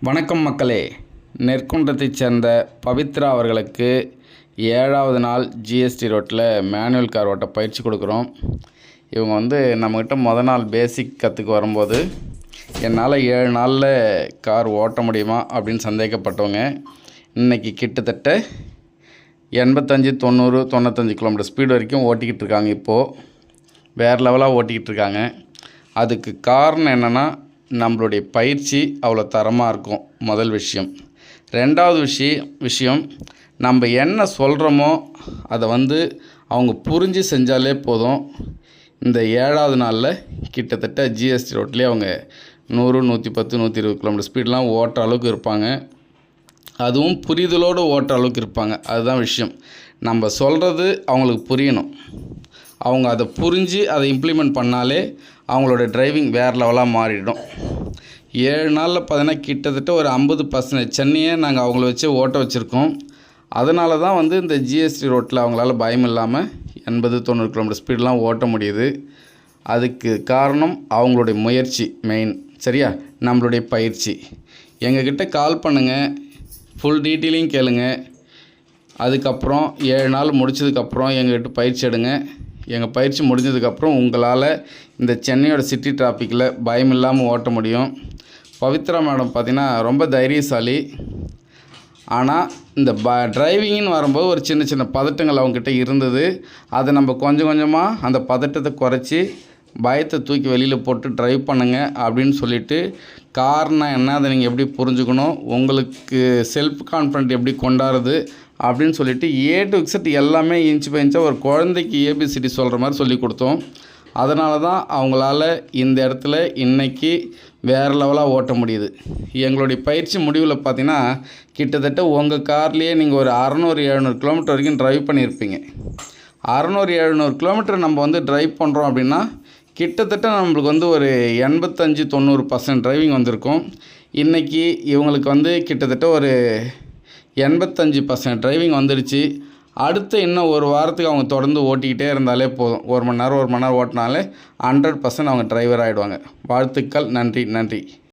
வணக்கம் மக்களே. நெற்குன்றத்தைச் சேர்ந்த பவித்ரா அவர்களுக்கு ஏழாவது நாள் ஜிஎஸ்டி ரோட்டில் மேனுவல் கார் ஓட்ட பயிற்சி கொடுக்குறோம். இவங்க வந்து நம்மக்கிட்ட முத நாள் பேசிக் கற்றுக்கு வரும்போது என்னால் ஏழு நாளில் கார் ஓட்ட முடியுமா? அப்படின்னு சந்தேகப்பட்டவங்க இன்றைக்கி கிட்டத்தட்ட எண்பத்தஞ்சு தொண்ணூறு தொண்ணூத்தஞ்சு கிலோமீட்டர் ஸ்பீடு வரைக்கும் ஓட்டிக்கிட்டு இருக்காங்க இப்போது வேறு லெவலாக ஓட்டிக்கிட்டு இருக்காங்க. அதுக்கு காரணம் என்னென்னா நம்மளுடைய பயிற்சி அவ்வளோ தரமாக இருக்கும். முதல் விஷயம். ரெண்டாவது விஷயம் விஷயம் நம்ம என்ன சொல்கிறோமோ அதை வந்து அவங்க புரிஞ்சு செஞ்சாலே போதும். இந்த ஏழாவது நாளில் கிட்டத்தட்ட ஜிஎஸ்டி ரோட்லேயே அவங்க நூறு நூற்றி பத்து நூற்றி இருபது கிலோமீட்டர் ஸ்பீட்லாம் ஓட்டுற அளவுக்கு இருப்பாங்க. அதுவும் புரிதலோடு ஓட்டுற அளவுக்கு இருப்பாங்க. அதுதான் விஷயம். நம்ம சொல்கிறது அவங்களுக்கு புரியணும். அவங்க அதை புரிஞ்சு அதை இம்ப்ளிமெண்ட் பண்ணாலே அவங்களோட டிரைவிங் வேறு லெவலாக மாறிடும். ஏழு நாளில் பார்த்தீங்கன்னா கிட்டத்தட்ட ஒரு ஐம்பது பர்சன்டேஜ் சென்னையே நாங்கள் அவங்கள வச்சு ஓட்ட வச்சுருக்கோம். அதனால தான் வந்து இந்த ஜிஎஸ்டி ரோட்டில் அவங்களால பயம் இல்லாமல் எண்பது தொண்ணூறு கிலோமீட்டர் ஸ்பீடெலாம் ஓட்ட முடியுது. அதுக்கு காரணம் அவங்களுடைய முயற்சி மெயின் சரியா? நம்மளுடைய பயிற்சி. எங்ககிட்ட கால் பண்ணுங்கள் ஃபுல் டீட்டெயிலையும் கேளுங்கள் அதுக்கப்புறம் ஏழு நாள் முடிச்சதுக்கப்புறம் எங்கள்கிட்ட பயிற்சி எடுங்க. எங்கள் பயிற்சி முடிஞ்சதுக்கப்புறம் உங்களால் இந்த சென்னையோட சிட்டி டிராஃபிக்கில் பயம் இல்லாமல் ஓட்ட முடியும். பவித்ரா மேடம் பார்த்திங்கன்னா ரொம்ப தைரியசாலி. ஆனால் இந்த ப டிரைவிங்னு வரும்போது ஒரு சின்ன சின்ன பதட்டங்கள் அவங்ககிட்ட இருந்தது. அதை நம்ம கொஞ்சம் கொஞ்சமாக அந்த பதட்டத்தை குறைச்சி பயத்தை தூக்கி வெளியில் போட்டு ட்ரைவ் பண்ணுங்கள் அப்படின்னு சொல்லிவிட்டு காரணம் என்ன அதை நீங்கள் எப்படி புரிஞ்சுக்கணும்? உங்களுக்கு செல்ஃப் கான்ஃபிடென்ட் எப்படி கொண்டாடுறது? அப்படின்னு சொல்லிட்டு ஏ டு எக்ஸட் எல்லாமே இன்ச் பை இன்ச்சாக ஒரு குழந்தைக்கு ஏபிசிடி சொல்கிற மாதிரி சொல்லி கொடுத்தோம். அதனால தான் அவங்களால இந்த இடத்துல இன்றைக்கி வேறு லெவலாக ஓட்ட முடியுது. எங்களுடைய பயிற்சி முடிவில் பார்த்தீங்கன்னா கிட்டத்தட்ட உங்கள் கார்லேயே நீங்கள் ஒரு அறநூறு எழுநூறு கிலோமீட்டர் வரைக்கும் ட்ரைவ் பண்ணியிருப்பீங்க. அறநூறு எழுநூறு கிலோமீட்டர் நம்ம வந்து ட்ரைவ் பண்ணுறோம் அப்படின்னா கிட்டத்தட்ட நம்மளுக்கு வந்து ஒரு எண்பத்தஞ்சு தொண்ணூறு பர்சன்ட் டிரைவிங் வந்திருக்கும். இன்றைக்கி இவங்களுக்கு வந்து கிட்டத்தட்ட ஒரு எண்பத்தஞ்சு பர்சன்ட் டிரைவிங் வந்துடுச்சு. அடுத்து இன்னும் ஒரு வாரத்துக்கு அவங்க தொடர்ந்து ஓட்டிக்கிட்டே இருந்தாலே போதும். ஒரு மணி நேரம் ஒரு மணி நேரம் ஓட்டினாலே ஹண்ட்ரட் பர்சன்ட் அவங்க டிரைவர் ஆகிடுவாங்க வாழ்த்துக்கள். நன்றி நன்றி.